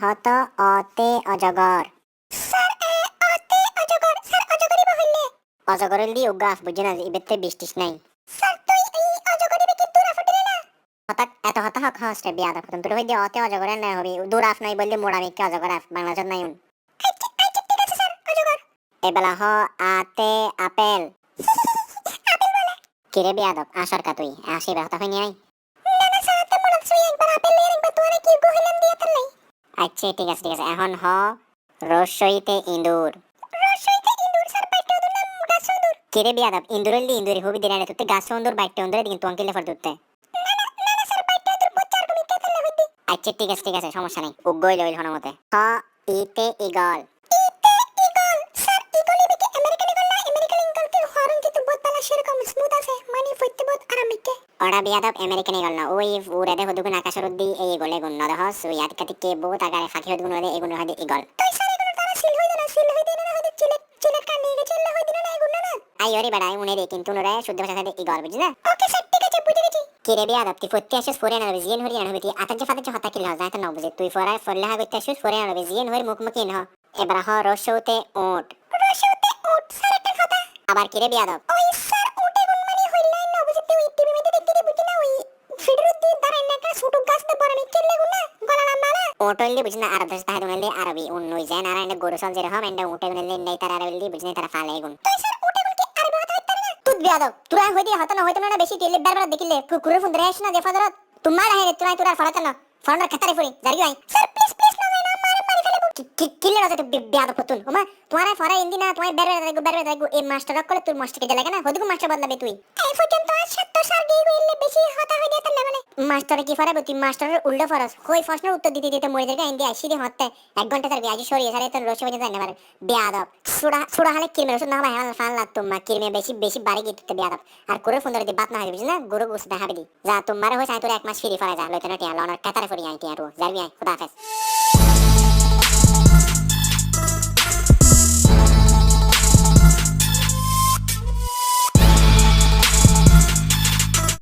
হত অতে অজগর। স্যার এ, অতে অজগর। স্যার অজগরই বহলে অজগরের দি উগাফ বুঝে না ইবেতে বৃষ্টিস নাই। স্যার তুই এই অজগরই বেকে দূরা ফুটিলে না হঠাৎ এত হতা হক হস্টে বিয়া দা তোর হইতে অতে অজগরের নাই হবি। দূর আফ নাই বললে মোড়া মিকে অজগর আফ বাংলাদেশত নাই উন। আচ্ছা আচ্ছা ঠিক আছে স্যার অজগর। এবেলা হ আতে আপেল। আপেল বলে। কিরে বিয়া দব আসর কা তুই? আসি বেহতা হই নাই আচ্ছা ঠিক আছে ঠিক আছে। এখন হ রসইতে ইন্দুর রসইতে ইঁদুর স্যার বাইটে ওদের নাম গাছ ইঁদুর কিরে বিয়া দব ইন্দুরের দি ইন্দুরি হবি দিনারে তুই গাছ বাইকটা অন্দরে কিন্তু অঙ্কিলে ফর দুতে বাইটে ওদের আচ্ছা ঠিক আছে ঠিক আছে সমস্যা নেই। হন মতে হ ইতে ইগল। ইতে ইগল স্যার ইগলই বেকে আমেরিকান ইগল না আমেরিকান ইগল কি হরন কিন্তু বহুত পালা সেরকম স্মুথ আছে মানে ফইতে বহুত আরাম না এগুলো তারা সিল হইদে না সিল হইদে না হইদে চিলেট চিলেট কান নিয়ে গেছে এলে হইদে না এগুলো না আই ওরে বেড়াই উনে রে কিন্তু নুরে শুদ্ধ ভাষা সাথে ইগল বুঝলা ওকে স্যার ঠিক আছে বুঝে গেছি। কিরে বিয়া দব তুই ফত্তি আসিস ফোরে না জিয়েন হরি আনবি তুই আতাজ ফাতাজ হতা কিল হস না বুঝে তুই ফরাই ফরলে হা গইতে আসিস ফোরে আনবি জিয়েন হরি মুখ মুখ ইন হ এবার হ রসৌতে ওট। রসইতে উট স্যার একটা কথা। আবার কিরে বিয়া দব ওই স্যার উটে গুণ মানে হইলাই না বুঝতে ওই টিভি মধ্যে দেখতে দি বুঝি না ওই ফিডরুত দিয়ে দাঁড়াই না একটা ছোট গাছ তে বড় মিকে লেগু না গলা লম্বা না ওটলি বুঝনা আর দশ তাহে দুনলে আরবি উন নই যায় না এন্ড গরু সল যেরকম এন্ড উটে গুনলে নেই তার আরবি বুঝনে তারা ফালে গুন তুই স্যার উটে গুণ কি আরবি কথা হইতে না? তুই বিয়া দব তুরা হইদি হত না হইতো না বেশি তেলে বারবার দেখিলে কুকুরে ফুন রেশ না যে ফদরত তোমার আহে তুরা তুরা ফরাত না। ফরনার খাতারে ফুরি জারি আই স্যার প্লিজ প্লিজ না না মারে মারি ফেলে কিলে রাজা বিয়া দব তুন ওমা তোমার ফরা ইন্দি না তোমার বেরবে দাগু বেরবে দাগু এই মাস্টার করে তুই মাস্টারকে দে লাগে না হদিকু মাস্টার বদলাবে তুই। এই পর্যন্ত আর সত্য স্যার দিয়ে গইলে বেশি হতা হই দিয়ে তালে মানে মাস্টারে কি ফরাবে? তুই মাস্টারের উল্টো ফরাস। কই প্রশ্নের উত্তর দিতে দিতে মরে যাবে। ইন্দি আসি দি হতে এক ঘণ্টা তার বিয়াজি সরিয়ে সারে, তোর রসে বাজে জানে পারে বেয়াদব। সুড়া সুড়া হালে কিরমে রসুন না ভাই হাল ফাল লাগ তোমা কিরমে বেশি বেশি বাড়ি গিয়ে তুই বেয়াদব। আর করে ফোন ধরে বাত না হয় বুঝিস না? গুরু গুছ দেখাবে দি। যা তোমার হইছে আই তোর এক মাস ফ্রি ফরা যা, লইতে না টিয়া লনার কাতারে ফরি আই টিয়া রু যাবি আই খুদা হাফেজ।